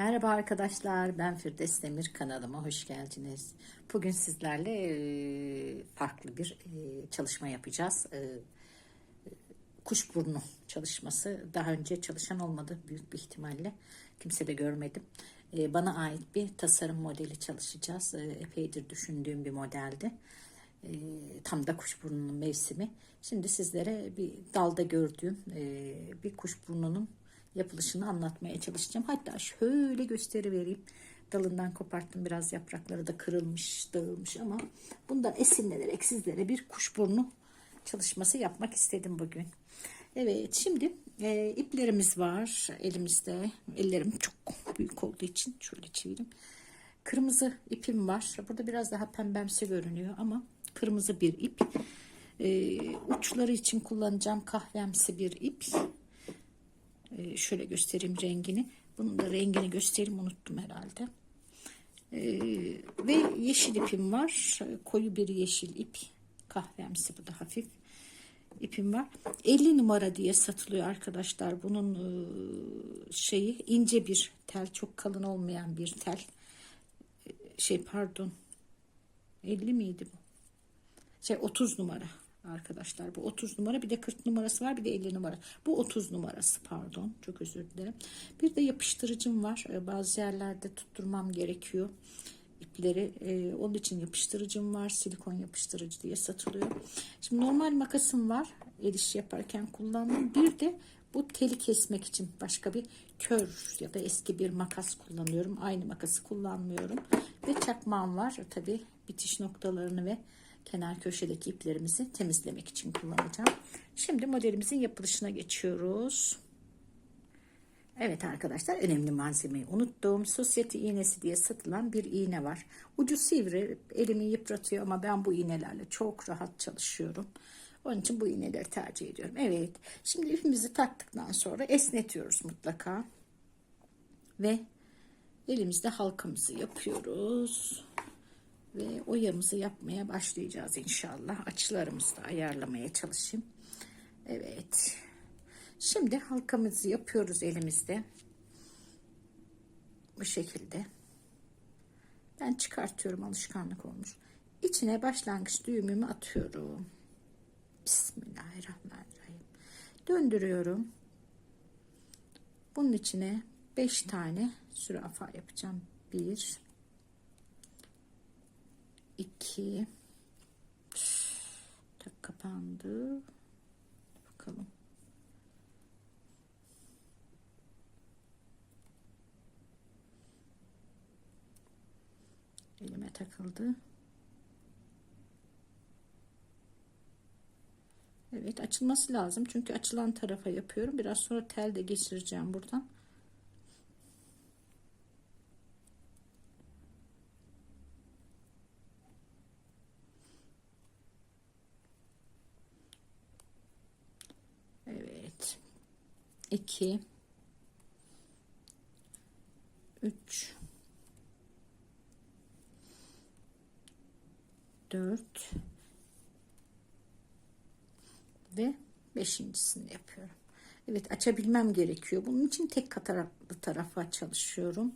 Merhaba arkadaşlar, ben Firdevs Demir kanalıma hoş geldiniz. Bugün sizlerle e, farklı bir e, çalışma yapacağız. E, Kuşburnu çalışması. Daha önce çalışan olmadı büyük bir ihtimalle. Kimse de görmedim. Bana ait bir tasarım modeli çalışacağız. Epeydir düşündüğüm bir modeldi. Tam da kuşburnunun mevsimi. Şimdi sizlere bir dalda gördüğüm bir kuşburnunun yapılışını anlatmaya çalışacağım. Hatta şöyle gösteri vereyim. Dalından koparttım biraz yaprakları da kırılmış, dağılmış ama bundan esinlenerek sizlere bir kuşburnu çalışması yapmak istedim bugün. Evet şimdi e, iplerimiz var elimizde. Ellerim çok büyük olduğu için şöyle çevireyim. Kırmızı ipim var. Burada biraz daha pembemsi görünüyor ama kırmızı bir ip. E, uçları için kullanacağım kahvemsi bir ip. Ee, şöyle göstereyim rengini. Bunun da rengini göstereyim unuttum herhalde. Ee, ve yeşil ipim var. Koyu bir yeşil ip. Kahvemsi bu da hafif ipim var. 50 numara diye satılıyor arkadaşlar. Bunun e, şeyi ince bir tel. Çok kalın olmayan bir tel. Şey pardon. 50 miydi bu? Şey 30 numara arkadaşlar. Bu 30 numara bir de 40 numarası var bir de 50 numara. Bu 30 numarası pardon. Çok özür dilerim. Bir de yapıştırıcım var. Ee, Bazı yerlerde tutturmam gerekiyor ipleri. Ee, onun için yapıştırıcım var. Silikon yapıştırıcı diye satılıyor. Şimdi normal makasım var. El işi yaparken kullandım. Bir de bu teli kesmek için başka bir kör ya da eski bir makas kullanıyorum. Aynı makası kullanmıyorum. Ve çakmağım var. Tabi bitiş noktalarını ve kenar köşedeki iplerimizi temizlemek için kullanacağım. Şimdi modelimizin yapılışına geçiyoruz. Evet arkadaşlar önemli malzemeyi unuttum. Sosyete iğnesi diye satılan bir iğne var. Ucu sivri elimi yıpratıyor ama ben bu iğnelerle çok rahat çalışıyorum. Onun için bu iğneleri tercih ediyorum. Evet şimdi ipimizi taktıktan sonra esnetiyoruz mutlaka. Ve elimizde halkamızı yapıyoruz ve oyamızı yapmaya başlayacağız inşallah. Açılarımızı da ayarlamaya çalışayım. Evet. Şimdi halkamızı yapıyoruz elimizde. Bu şekilde. Ben çıkartıyorum alışkanlık olmuş. İçine başlangıç düğümümü atıyorum. Bismillahirrahmanirrahim. Döndürüyorum. Bunun içine 5 tane zürafa yapacağım. 1 2 tak kapandı. Bakalım. Elime takıldı. Evet açılması lazım. Çünkü açılan tarafa yapıyorum. Biraz sonra tel de geçireceğim buradan Evet. 2 3 4 ve beşincisini yapıyorum. Evet açabilmem gerekiyor. Bunun için tek katlı tarafa çalışıyorum.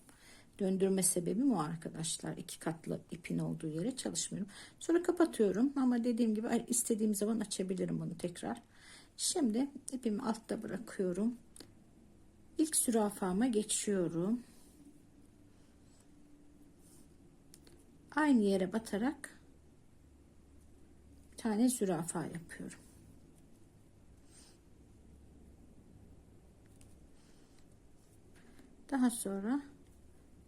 Döndürme sebebim o arkadaşlar. iki katlı ipin olduğu yere çalışmıyorum. Sonra kapatıyorum ama dediğim gibi istediğim zaman açabilirim bunu tekrar. Şimdi ipimi altta bırakıyorum. İlk zürafama geçiyorum. Aynı yere batarak bir tane zürafa yapıyorum. Daha sonra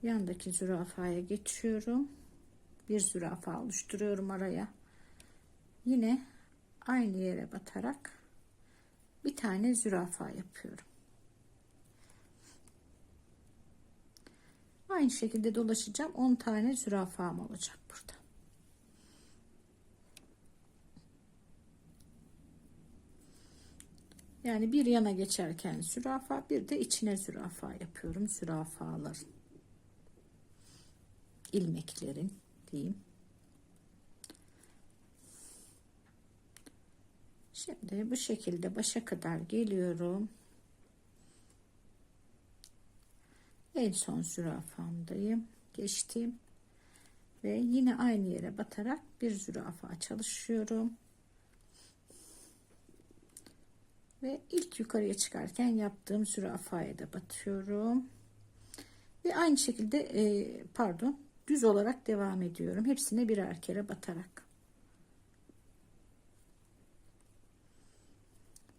yandaki zürafaya geçiyorum. Bir zürafa oluşturuyorum araya. Yine aynı yere batarak bir tane zürafa yapıyorum. Aynı şekilde dolaşacağım. 10 tane zürafam olacak burada. Yani bir yana geçerken zürafa bir de içine zürafa yapıyorum. Zürafalar ilmeklerin diyeyim. Şimdi bu şekilde başa kadar geliyorum. En son zürafamdayım. Geçtim. Ve yine aynı yere batarak bir zürafa çalışıyorum. Ve ilk yukarıya çıkarken yaptığım zürafaya da batıyorum. Ve aynı şekilde e, pardon düz olarak devam ediyorum. Hepsine birer kere batarak.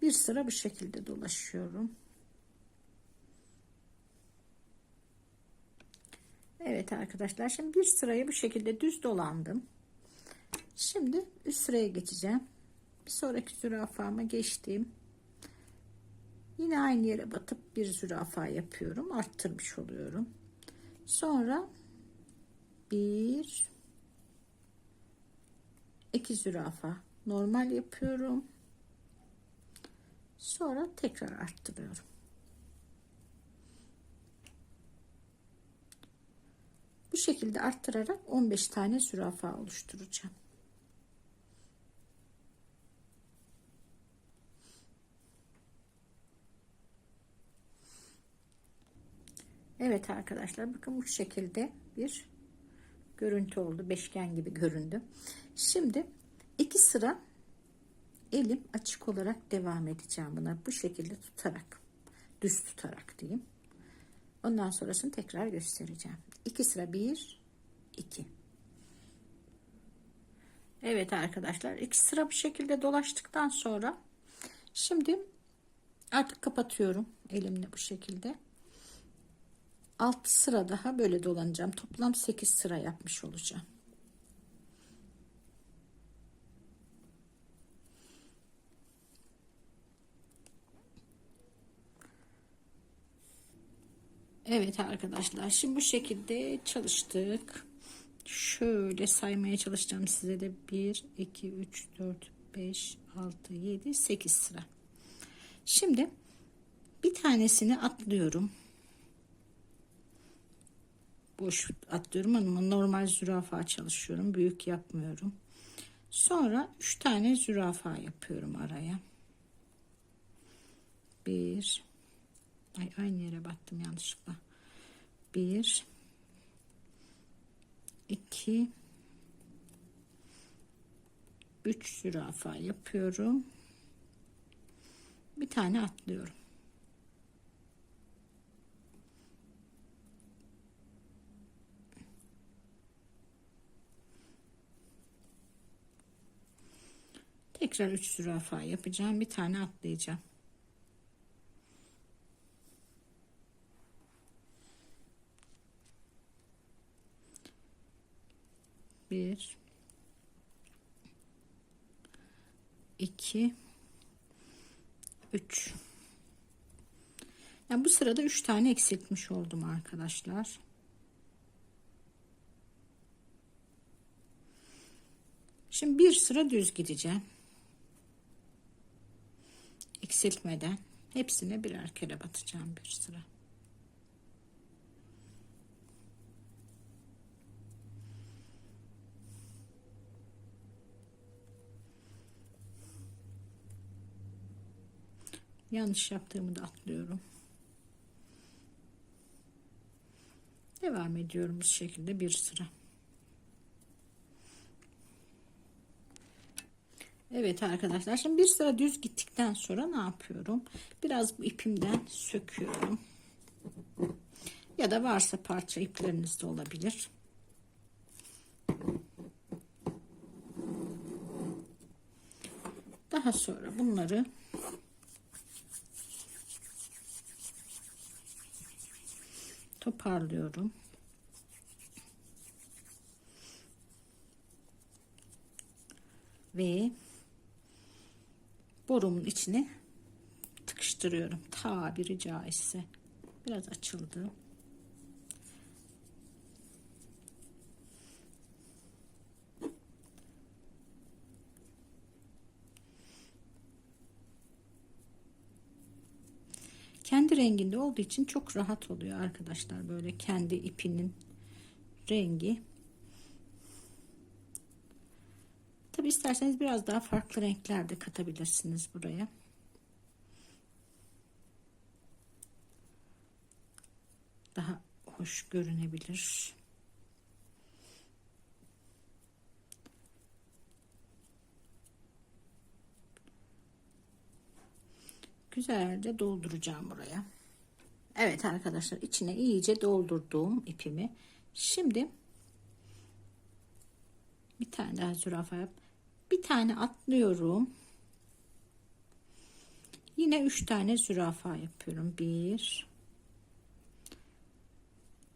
Bir sıra bu şekilde dolaşıyorum. Evet arkadaşlar şimdi bir sırayı bu şekilde düz dolandım. Şimdi üst sıraya geçeceğim. Bir sonraki zürafama geçtim. Yine aynı yere batıp bir zürafa yapıyorum. Arttırmış oluyorum. Sonra bir iki zürafa normal yapıyorum. Sonra tekrar arttırıyorum. Bu şekilde arttırarak 15 tane zürafa oluşturacağım. Evet arkadaşlar bakın bu şekilde bir görüntü oldu. Beşgen gibi göründü. Şimdi iki sıra elim açık olarak devam edeceğim buna. Bu şekilde tutarak düz tutarak diyeyim. Ondan sonrasını tekrar göstereceğim. İki sıra bir, iki. Evet arkadaşlar iki sıra bu şekilde dolaştıktan sonra şimdi artık kapatıyorum elimle bu şekilde. 6 sıra daha böyle dolanacağım. Toplam 8 sıra yapmış olacağım. Evet arkadaşlar şimdi bu şekilde çalıştık. Şöyle saymaya çalışacağım size de 1 2 3 4 5 6 7 8 sıra. Şimdi bir tanesini atlıyorum boş atlıyorum ama normal zürafa çalışıyorum. Büyük yapmıyorum. Sonra 3 tane zürafa yapıyorum araya. Bir ay aynı yere battım yanlışlıkla. Bir iki üç zürafa yapıyorum. Bir tane atlıyorum. Tekrar 3 zürafa yapacağım. Bir tane atlayacağım. Bir, iki, üç. Yani bu sırada üç tane eksiltmiş oldum arkadaşlar. Şimdi bir sıra düz gideceğim eksiltmeden hepsine birer kere batacağım bir sıra. Yanlış yaptığımı da atlıyorum. Devam ediyorum bu şekilde bir sıra. Evet arkadaşlar şimdi bir sıra düz gittikten sonra ne yapıyorum? Biraz bu ipimden söküyorum. Ya da varsa parça ipleriniz de olabilir. Daha sonra bunları toparlıyorum. Ve borumun içine tıkıştırıyorum. Tabiri caizse. Biraz açıldı. Kendi renginde olduğu için çok rahat oluyor arkadaşlar. Böyle kendi ipinin rengi Tabi isterseniz biraz daha farklı renkler de katabilirsiniz buraya. Daha hoş görünebilir. Güzelce dolduracağım buraya. Evet arkadaşlar içine iyice doldurduğum ipimi. Şimdi bir tane daha zürafa yap. Bir tane atlıyorum. Yine üç tane zürafa yapıyorum. Bir,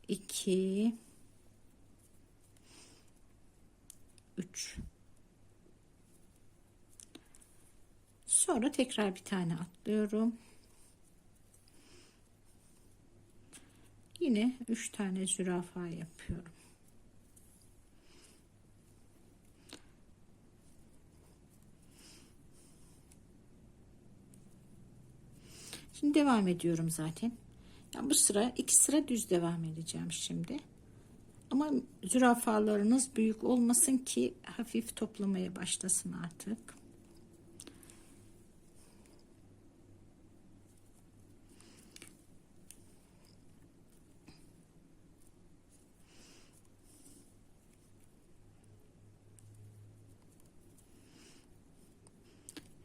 iki, üç. Sonra tekrar bir tane atlıyorum. Yine üç tane zürafa yapıyorum. Şimdi devam ediyorum zaten. Yani bu sıra iki sıra düz devam edeceğim şimdi. Ama zürafalarınız büyük olmasın ki hafif toplamaya başlasın artık.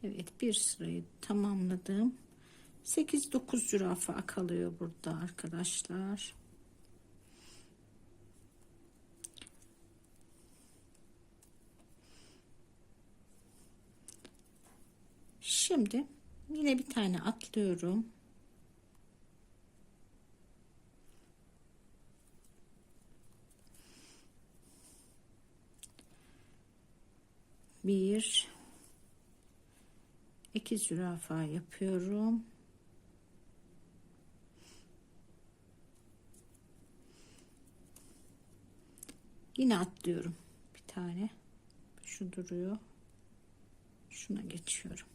Evet bir sırayı tamamladım. 8-9 zürafa kalıyor burada arkadaşlar. Şimdi yine bir tane atlıyorum. Bir iki zürafa yapıyorum. Yine atlıyorum bir tane. Şu duruyor. Şuna geçiyorum.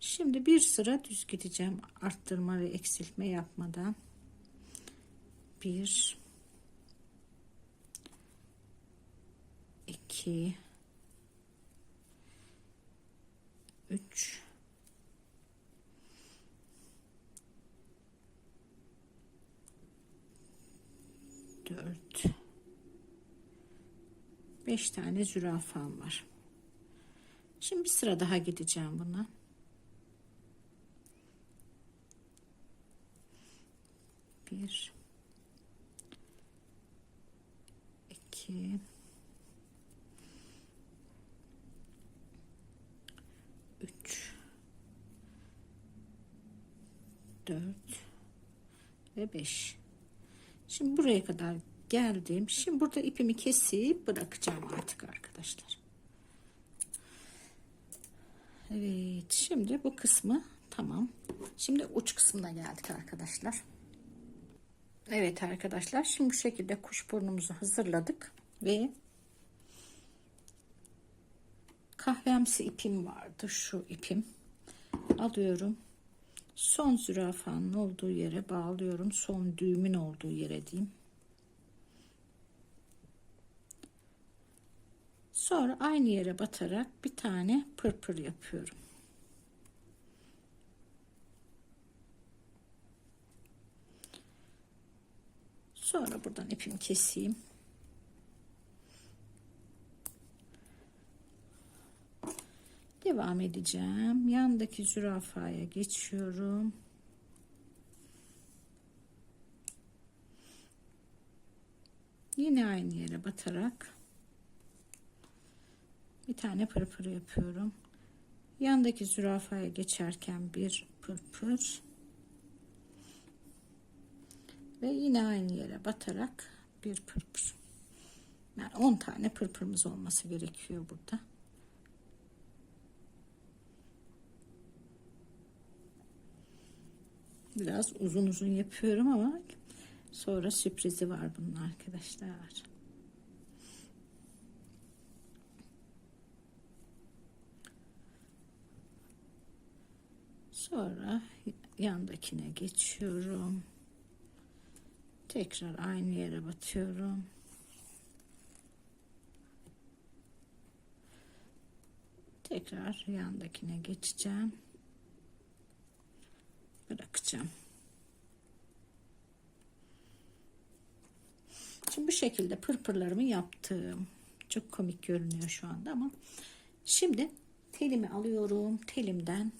Şimdi bir sıra düz gideceğim. Arttırma ve eksiltme yapmadan. Bir, iki, üç, dört, beş tane zürafam var. Şimdi bir sıra daha gideceğim buna. Bir, iki, 4 ve 5 şimdi buraya kadar geldim. Şimdi burada ipimi kesip bırakacağım artık arkadaşlar. Evet şimdi bu kısmı tamam. Şimdi uç kısmına geldik arkadaşlar. Evet arkadaşlar şimdi bu şekilde kuş burnumuzu hazırladık ve kahvemsi ipim vardı şu ipim. Alıyorum son zürafanın olduğu yere bağlıyorum. Son düğümün olduğu yere diyeyim. Sonra aynı yere batarak bir tane pırpır yapıyorum. Sonra buradan ipimi keseyim. Devam edeceğim. Yandaki zürafaya geçiyorum. Yine aynı yere batarak bir tane pırpır yapıyorum. Yandaki zürafaya geçerken bir pırpır ve yine aynı yere batarak bir pırpır. Yani 10 tane pırpırımız olması gerekiyor burada. Biraz uzun uzun yapıyorum ama sonra sürprizi var bunun arkadaşlar. Sonra yandakine geçiyorum. Tekrar aynı yere batıyorum. Tekrar yandakine geçeceğim bırakacağım. Şimdi bu şekilde pırpırlarımı yaptım. Çok komik görünüyor şu anda ama şimdi telimi alıyorum. Telimden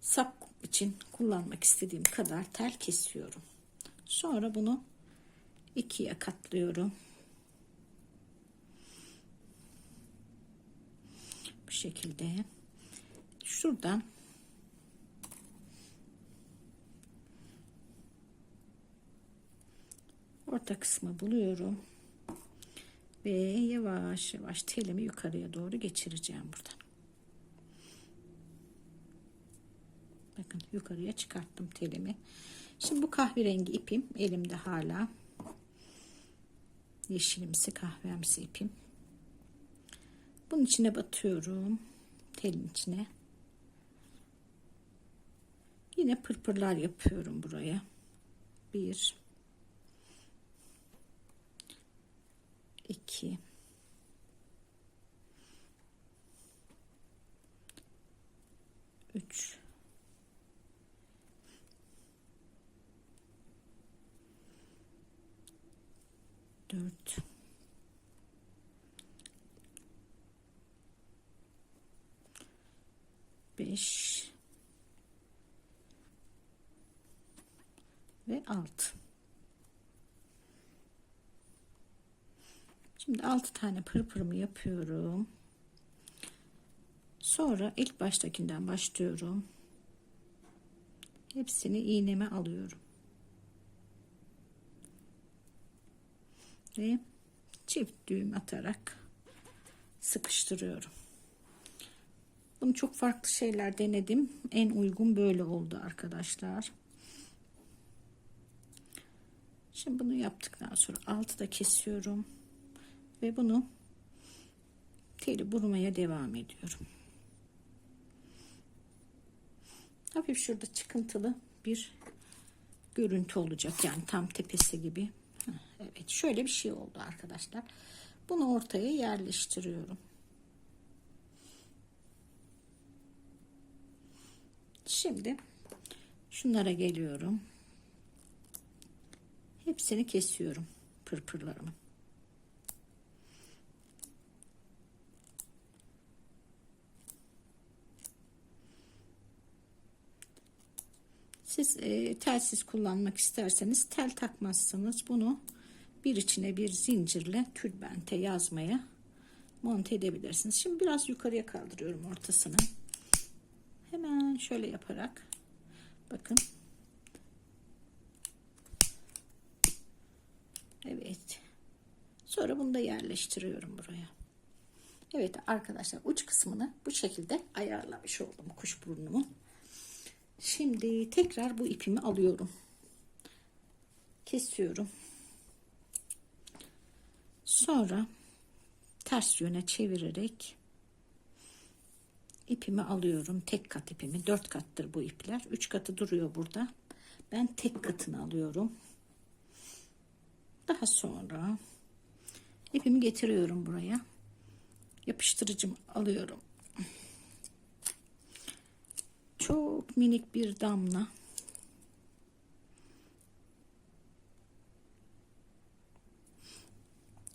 sap için kullanmak istediğim kadar tel kesiyorum. Sonra bunu ikiye katlıyorum. Bu şekilde. Şuradan orta kısmı buluyorum ve yavaş yavaş telimi yukarıya doğru geçireceğim buradan. Bakın yukarıya çıkarttım telimi. Şimdi bu kahverengi ipim elimde hala. Yeşilimsi kahvemsi ipim. Bunun içine batıyorum. Telin içine. Yine pırpırlar yapıyorum buraya. Bir. İki. Üç. 4 5 ve 6 Şimdi 6 tane pırpırımı yapıyorum. Sonra ilk baştakinden başlıyorum. Hepsini iğneme alıyorum. ve çift düğüm atarak sıkıştırıyorum. Bunu çok farklı şeyler denedim. En uygun böyle oldu arkadaşlar. Şimdi bunu yaptıktan sonra altı da kesiyorum. Ve bunu teli vurmaya devam ediyorum. Hafif şurada çıkıntılı bir görüntü olacak. Yani tam tepesi gibi. Evet şöyle bir şey oldu arkadaşlar. Bunu ortaya yerleştiriyorum. Şimdi şunlara geliyorum. Hepsini kesiyorum pırpırlarımı. Siz e, telsiz kullanmak isterseniz tel takmazsınız. Bunu bir içine bir zincirle tülbente yazmaya monte edebilirsiniz. Şimdi biraz yukarıya kaldırıyorum ortasını. Hemen şöyle yaparak bakın. Evet. Sonra bunu da yerleştiriyorum buraya. Evet arkadaşlar uç kısmını bu şekilde ayarlamış oldum kuş burnumun. Şimdi tekrar bu ipimi alıyorum. Kesiyorum. Sonra ters yöne çevirerek ipimi alıyorum. Tek kat ipimi. Dört kattır bu ipler. Üç katı duruyor burada. Ben tek katını alıyorum. Daha sonra ipimi getiriyorum buraya. Yapıştırıcımı alıyorum. Çok minik bir damla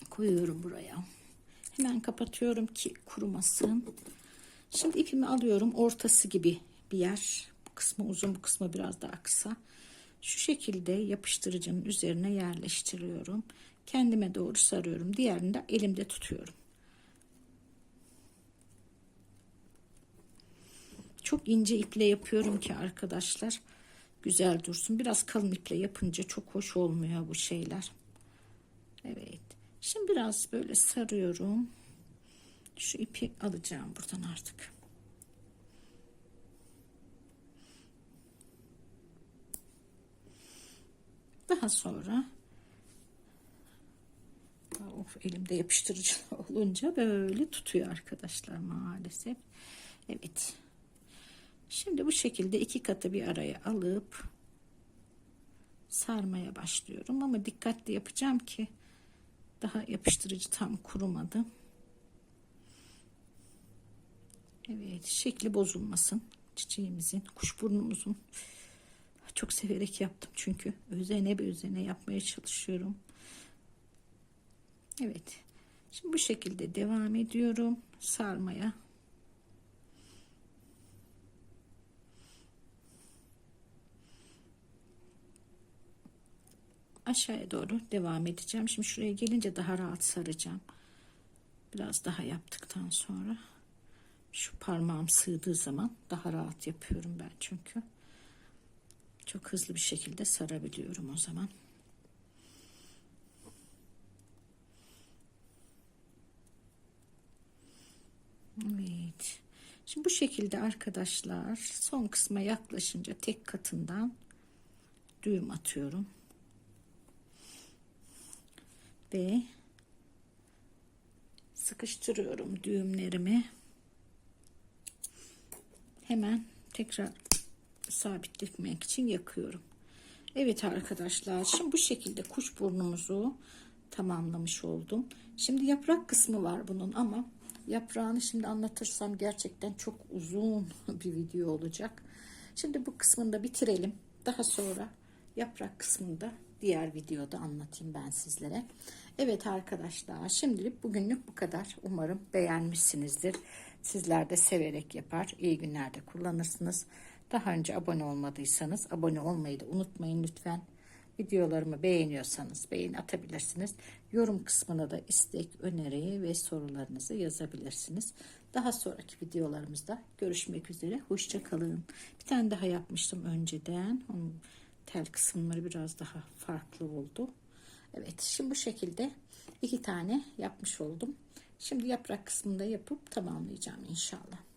koyuyorum buraya. Hemen kapatıyorum ki kurumasın. Şimdi ipimi alıyorum. Ortası gibi bir yer. Bu kısmı uzun, bu kısmı biraz daha kısa. Şu şekilde yapıştırıcının üzerine yerleştiriyorum. Kendime doğru sarıyorum. Diğerini de elimde tutuyorum. Çok ince iple yapıyorum ki arkadaşlar güzel dursun. Biraz kalın iple yapınca çok hoş olmuyor bu şeyler. Evet. Şimdi biraz böyle sarıyorum. Şu ipi alacağım buradan artık. Daha sonra of elimde yapıştırıcı olunca böyle tutuyor arkadaşlar maalesef. Evet. Şimdi bu şekilde iki katı bir araya alıp sarmaya başlıyorum ama dikkatli yapacağım ki daha yapıştırıcı tam kurumadı. Evet şekli bozulmasın. Çiçeğimizin, kuşburnumuzun Çok severek yaptım çünkü. Özene bir özene yapmaya çalışıyorum. Evet. Şimdi bu şekilde devam ediyorum sarmaya. Aşağıya doğru devam edeceğim. Şimdi şuraya gelince daha rahat saracağım. Biraz daha yaptıktan sonra şu parmağım sığdığı zaman daha rahat yapıyorum ben çünkü. Çok hızlı bir şekilde sarabiliyorum o zaman. Evet. Şimdi bu şekilde arkadaşlar son kısma yaklaşınca tek katından düğüm atıyorum. Ve sıkıştırıyorum düğümlerimi. Hemen tekrar sabitlemek için yakıyorum. Evet arkadaşlar şimdi bu şekilde kuş burnumuzu tamamlamış oldum. Şimdi yaprak kısmı var bunun ama yaprağını şimdi anlatırsam gerçekten çok uzun bir video olacak. Şimdi bu kısmını da bitirelim. Daha sonra yaprak kısmında diğer videoda anlatayım ben sizlere. Evet arkadaşlar şimdilik bugünlük bu kadar. Umarım beğenmişsinizdir. Sizler de severek yapar. iyi günlerde kullanırsınız. Daha önce abone olmadıysanız abone olmayı da unutmayın lütfen. Videolarımı beğeniyorsanız beğeni atabilirsiniz. Yorum kısmına da istek, öneri ve sorularınızı yazabilirsiniz. Daha sonraki videolarımızda görüşmek üzere. Hoşçakalın. Bir tane daha yapmıştım önceden. Onun tel kısımları biraz daha farklı oldu. Evet şimdi bu şekilde iki tane yapmış oldum. Şimdi yaprak kısmında yapıp tamamlayacağım inşallah.